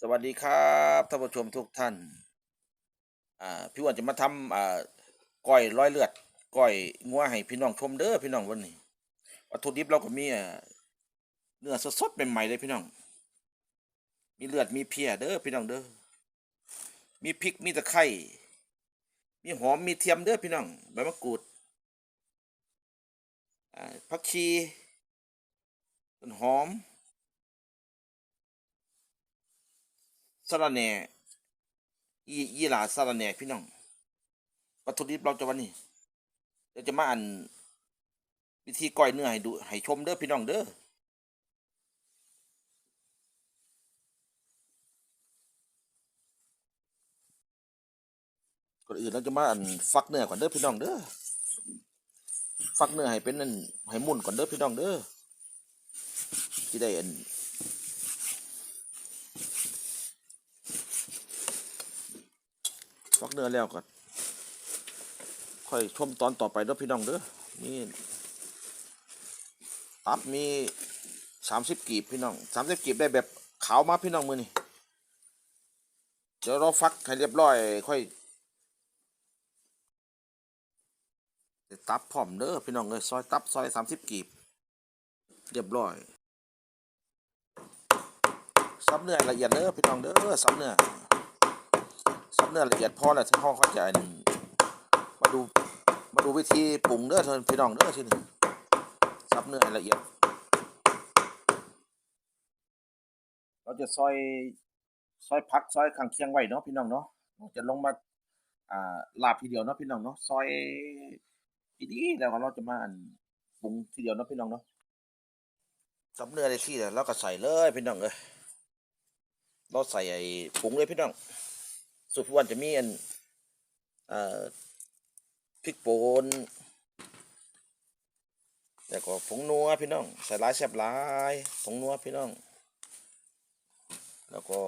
สวัสดีครับท่านผู้ชมทุกท่าน อ่าพี่อ้วันจะมาทำอ่าก้อยร้อยเลือดก้อยงัวให้พี่น้องชมเด้อพี่น้องวันนี้ วัตถุดิบเราก็มีอ่าเนื้อสดๆใหม่ๆเลยพี่น้อง มีเลือดมีเพียเด้อพี่น้องเด้อมีพริกมีตะไคร้มีหอมมีเทียมเด้อพี่น้องใบมะกรูดอ่าผักชีต้นหอม สะระแหน่อีอีหลาสะระแหน่พี่น้องวัตถุดิบเราจะวันนี้เดี๋ยวจะมาอันวิธีก้อยเนื้อให้ดูให้ชมเด้อพี่น้องเด้อก่อนอื่นเราจะมาอันฟักเนื้อก่อนเด้อพี่น้องเด้อฟักเนื้อให้เป็นอันให้มุ่นก่อนเด้อพี่น้องเด้อที่ได้อัน ฟักเนื้อแล้วก็ค่อยชมตอนต่อไปเด้อพี่น้องเด้อนี่ตับมีสามสิบกีบพี่น้องสามสิบกีบได้แบบขาวมาพี่น้องมือนี่เดี๋ยวเราฟักให้เรียบร้อย ค่อยตับพร้อมเด้อพี่น้องเลยซอยตับซอยสามสิบกีบ เรียบร้อยซับเนื้อละเอียดเด้อพี่น้องเด้อซับเนื้อ เนื้อละเอียดพอแล้วที่พ่อเขาจะอันมาดูมาดูวิธีปรุงเด้อเธอพี่น้องเด้อทีนี้ซับเนื้อละเอียด เราจะซอยซอยพักซอยขังเคียงไว้เนาะพี่น้องเนาะจะลงมาอ่าลาบทีเดียวเนาะพี่น้องเนาะซอยดีๆแล้วก็เราจะมาปรุงทีเดียวเนาะพี่น้องเนาะซับเนื้อได้ที่แล้วเราก็ใส่เลยพี่น้องเลยเราใส่ไอ้ปรุงเลยพี่น้อง สุพรรณจะมีอันเอ่อพริกป่นแล้วก็ผงนัวพี่น้องใส่ลายแซ่บลายผงนัวพี่น้อง แล้วก็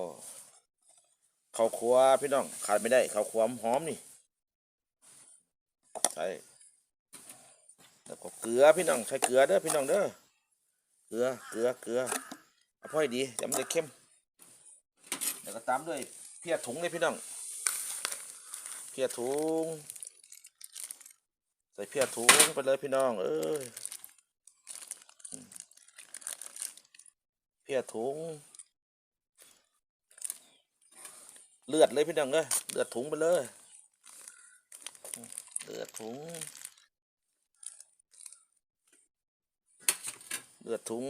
ข้าวคั่วพี่น้องขาดไม่ได้ข้าวคั่วหอมนี่ใส่แล้วก็เกลือพี่น้องใช้เกลือเด้อพี่น้องเด้อเกลือเกลือเกลือเอาพอให้ดีจะมันจะเข้มแล้วก็ตามด้วยเพียถุงเลยพี่น้อง พียถุงใส่เพียถุงไปเลยพี่น้อง เอ้ยเพียถุง เลือดเลยพี่น้องเอ้ยเลือดถุงไปเลยเลือดถุงเลือดถุง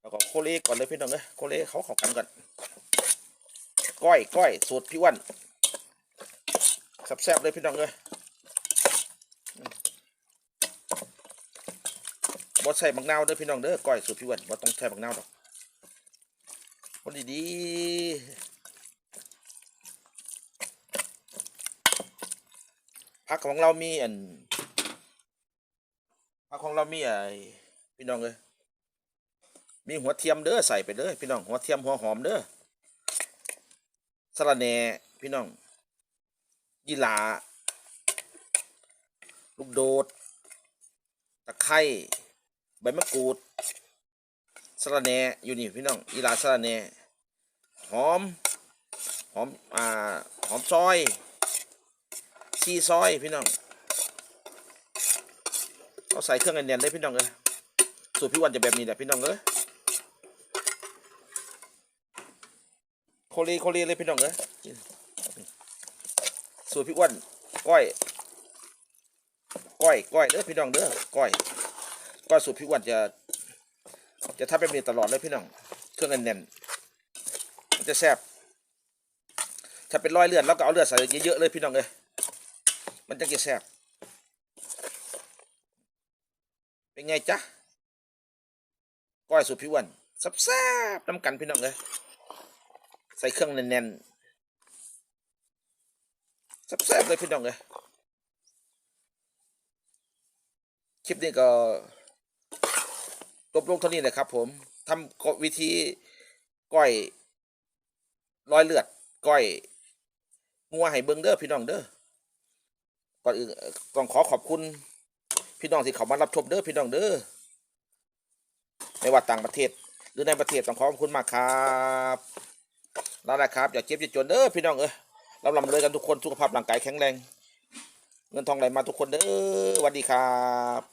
แล้วก็โคเลก่อนเลยพี่น้องเอ้ยโคเลเขาขอกันก่อนก้อยก้อยสูตรพี่วัน แซ่บๆเลยพี่น้องเลยอืมบ่ใส่บักนาวเด้อพี่น้องเด้อก้อยสูตรพี่วันบ่ต้องใส่บักนาวดอกคนดีๆผักของเรามีอันผักของเรามีไอ้พี่น้องเลยมีหัวเทียมเด้อใส่ไปเด้อพี่น้องหัวเทียมหัวหอมเด้อสะระแหน่พี่น้อง ยี่หลาลูกโดด ตะไคร้ใบมะกรูดสะระแหน่อยู่นี่พี่น้องยีหลาสระแหน่หอม หอม อ่า หอมซอยชีซอยพี่น้องเอาใส่เครื่องแน่นๆเลยพี่น้องเลยสูตรพี่วันจะแบบนี้แหละพี่น้องเอ้ยโคลีโคลีเลยพี่น้องเอ้ย สูตรพี่อ้วนก้อยก้อยก้อยเด้อพี่น้องเด้อก้อยก้อยสูตรพี่อ้วนจะ จะทำแบบนี้ตลอดเลยพี่น้อง เครื่องแน่นๆมันจะแซ่บถ้าเป็นรอยเลือดเราก็เอาเลือดใส่เยอะๆเลยพี่น้องเอ้ยมันจะกินแซ่บเป็นไงจ๊ะก้อยสูตรพี่อ้วนแซ่บๆน้ำกันพี่น้องเอ้ยใส่เครื่องแน่นๆ แซ่บๆเลยพี่น้องเลยคลิปนี้ก็จบลงเท่านี้เลยครับ ผมทำวิธีก้อยร้อยเลือดก้อยงัวไห้เบิงเด้อพี่น้องเด้อก่อนอื่นต้องขอขอบคุณ พี่น้องที่เขามารับชมเด้อพี่น้องเด้อไม่ว่าต่างประเทศ หรือในประเทศต้องขอขอบคุณมากครับนั่นแหละครับอย่าเจ็บอย่าจนเด้อพี่น้องเอ้ย เราลำเลยกันทุกคนสุขภาพร่างกายแข็งแรง เงินทองไหลมาทุกคนเด้อสวัสดีครับ